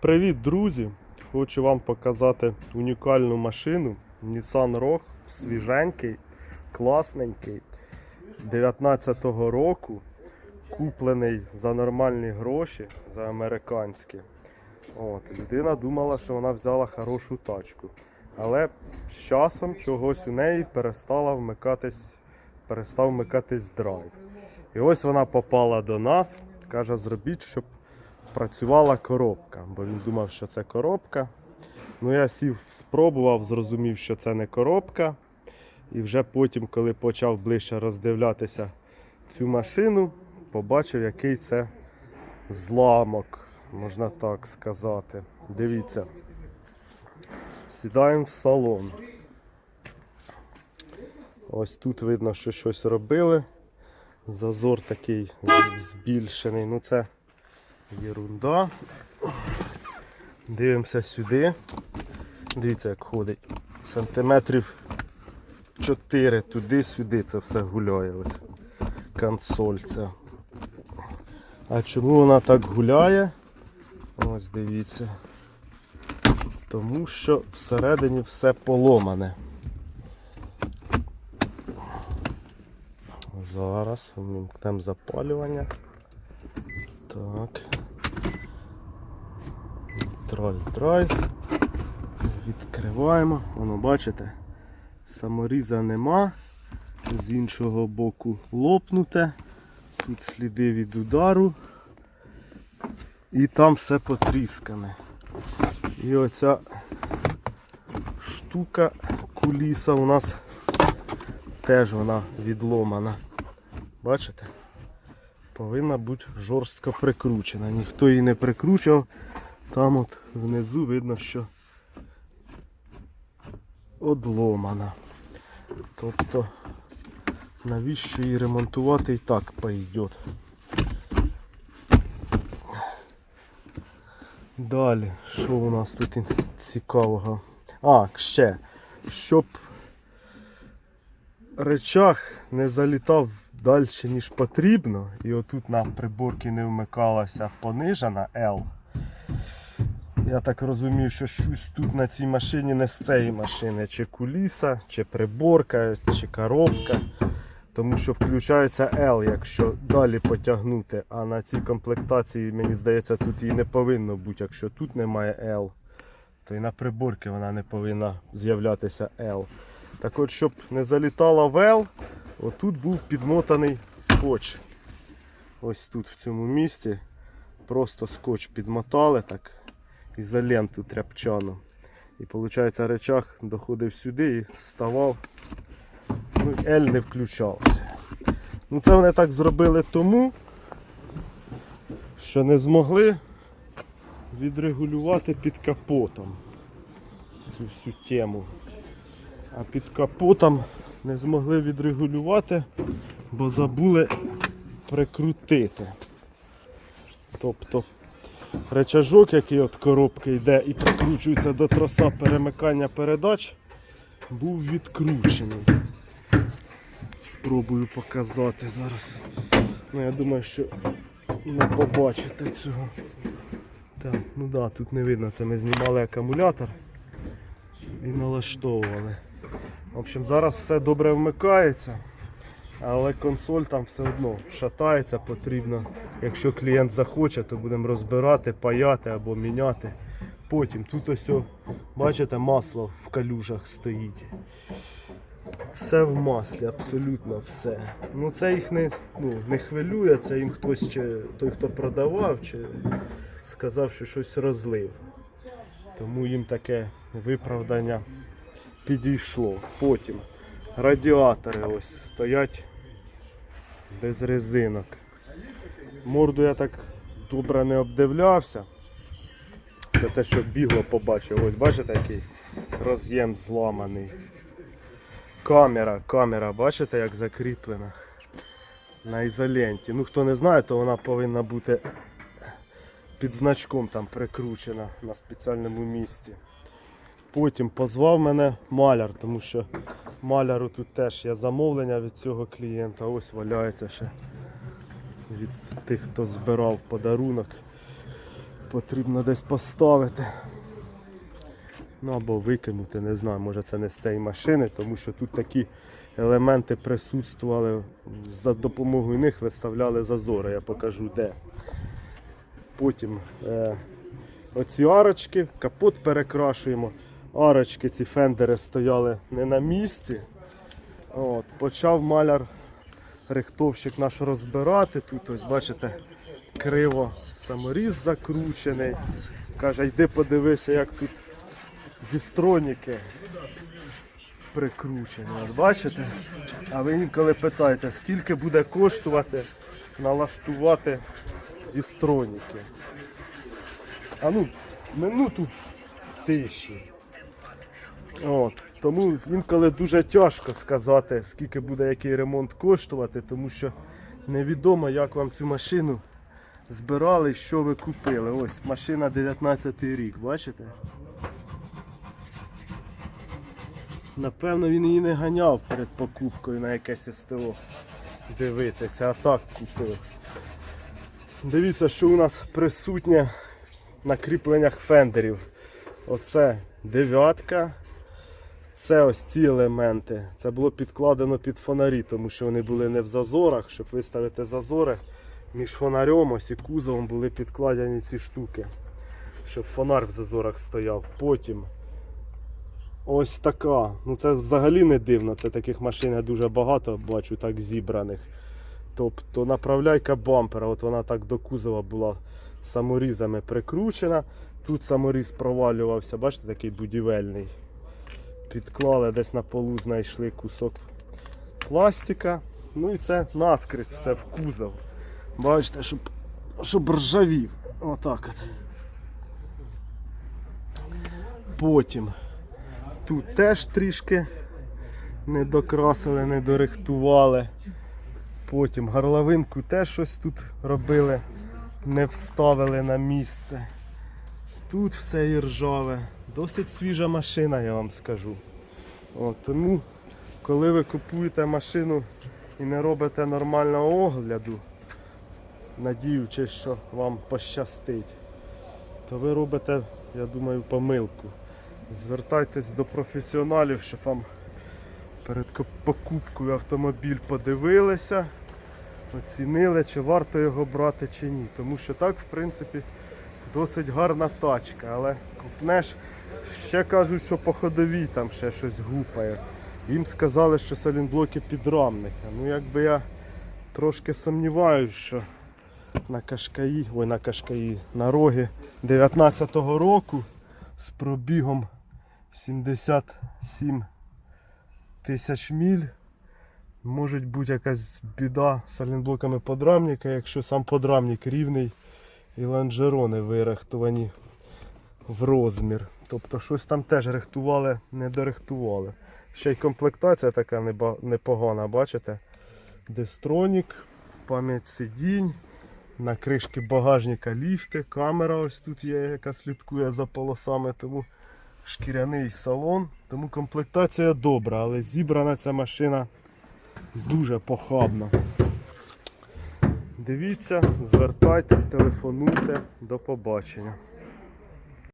Привіт, друзі! Хочу вам показати унікальну машину Nissan Rogue, свіженький, класненький, 19-го року, куплений за нормальні гроші, за американські. От, людина думала, що вона взяла хорошу тачку. Але з часом чогось у неї перестала вмикатись, перестав вмикатись драйв. І ось вона попала до нас, каже, зробіть, щоб працювала коробка, бо він думав, що це коробка. Ну, я сів, спробував, зрозумів, що це не коробка. І вже потім, коли почав ближче роздивлятися цю машину, побачив, який це зламок, можна так сказати. Дивіться. Сідаємо в салон. Ось тут видно, що щось робили. Зазор такий збільшений. Ну це Єрунда. Дивимося сюди. Дивіться, як ходить. Сантиметрів 4 туди-сюди це все гуляє. Ось. Консоль ця. А чому вона так гуляє? Ось дивіться. Тому що всередині все поломане. Зараз вмімкнемо запалювання. Так. Троль драйв. Відкриваємо. Воно бачите, саморіза нема. З іншого боку лопнуте. Тут сліди від удару. І там все потріскане. І оця штука куліса у нас теж вона відломана. Бачите? Повинна бути жорстко прикручена. Ніхто її не прикручував. Там от внизу видно, що одломана. Тобто навіщо її ремонтувати і так пойде. Далі, що у нас тут цікавого? А, ще, щоб речах не залітав далі, ніж потрібно. І отут на приборці не вмикалася понижена L. Я так розумію, що щось тут на цій машині не з цієї машини, чи куліса, чи приборка, чи коробка. Тому що включається L, якщо далі потягнути. А на цій комплектації, мені здається, тут її не повинно бути. Якщо тут немає L, то і на приборці вона не повинна з'являтися L. Так от, щоб не залітала в L, отут був підмотаний скотч. Ось тут, в цьому місці. Просто скотч підмотали так, ізоленту тряпчану. І виходить, речах доходив сюди і ставав. Ну, L не включався. Ну це вони так зробили тому, що не змогли відрегулювати під капотом цю всю тему. А під капотом не змогли відрегулювати, бо забули прикрутити. Тобто речажок, який від коробки йде і прикручується до троса перемикання передач, був відкручений. Спробую показати зараз. Ну, я думаю, що не побачите цього. Так, ну да, тут не видно, це ми знімали акумулятор і налаштовували. В общем, зараз все добре вмикається, але консоль там все одно шатається, потрібно. Якщо клієнт захоче, то будемо розбирати, паяти або міняти. Потім тут ось, бачите, масло в калюжах стоїть. Все в маслі, абсолютно все. Ну це їх не, ну, не хвилює, це їм хтось чи той, хто продавав, чи сказав, що щось розлив. Тому їм таке виправдання підійшло. Потім радіатори ось стоять без резинок. Морду я так добре не обдивлявся. Це те, що бігло побачив. Ось бачите, який роз'єм зламаний. Камера, камера, бачите, як закріплена на ізоленті. Ну хто не знає, то вона повинна бути під значком там прикручена на спеціальному місці. Потім позвав мене маляр, тому що маляру тут теж є замовлення від цього клієнта. Ось валяється ще від тих, хто збирав подарунок. потрібно десь поставити. Ну або викинути, не знаю, може це не з цієї машини, тому що тут такі елементи присутствували. За допомогою них виставляли зазори, я покажу де. Потім е, оці арочки, капот перекрашуємо. Арочки, ці фендери стояли не на місці. От, почав маляр рихтовщик наш розбирати. Тут ось бачите, криво саморіз закручений. Каже, йди подивися, як тут дістроніки прикручені. От бачите? А ви інколи питаєте, скільки буде коштувати налаштувати дістроніки. А ну, минуту тиші. От, тому інколи дуже тяжко сказати, скільки буде який ремонт коштувати, тому що невідомо, як вам цю машину збирали, що ви купили. Ось машина 19 рік, бачите? Напевно, він її не ганяв перед покупкою на якесь СТО дивитися, а так купив. Дивіться, що у нас присутнє на кріпленнях фендерів. Оце дев'ятка. Це ось ці елементи. Це було підкладено під фонарі, тому що вони були не в зазорах. Щоб виставити зазори, між фонарем ось і кузовом були підкладені ці штуки. Щоб фонар в зазорах стояв. Потім ось така. Ну це взагалі не дивно. Це таких машин я дуже багато бачу, так зібраних. Тобто направляйка бампера, от вона так до кузова була саморізами прикручена. Тут саморіз провалювався, бачите, такий будівельний. Підклали десь на полу, знайшли кусок пластика. Ну і це наскрізь все в кузов. Бачите, щоб, щоб ржавів. Отак от. Потім тут теж трішки не докрасили, не дорихтували. Потім горловинку теж щось тут робили, не вставили на місце. Тут все і ржаве. Досить свіжа машина, я вам скажу. От, тому, коли ви купуєте машину і не робите нормального огляду, надіючись, що вам пощастить, то ви робите, я думаю, помилку. Звертайтесь до професіоналів, щоб вам перед покупкою автомобіль подивилися, оцінили, чи варто його брати чи ні. Тому що так, в принципі, досить гарна тачка, але купнеш, ще кажуть, що по ходовій там ще щось гупає. Їм сказали, що салінблоки підрамника. Ну якби я трошки сумніваюся, що на Кашкаї, ой, на Кашкаї, на рогі 19-го року з пробігом 77 тисяч міль. Може бути якась біда з салінблоками подрамника, якщо сам подрамник рівний і лонжерони вирихтовані в розмір. Тобто щось там теж рихтували, не дорихтували. Ще й комплектація така непогана, бачите? Дестронік, пам'ять сидінь, на кришки багажника ліфти, камера ось тут є, яка слідкує за полосами, тому шкіряний салон. Тому комплектація добра, але зібрана ця машина дуже похабна. Дивіться, звертайтесь, телефонуйте. До побачення.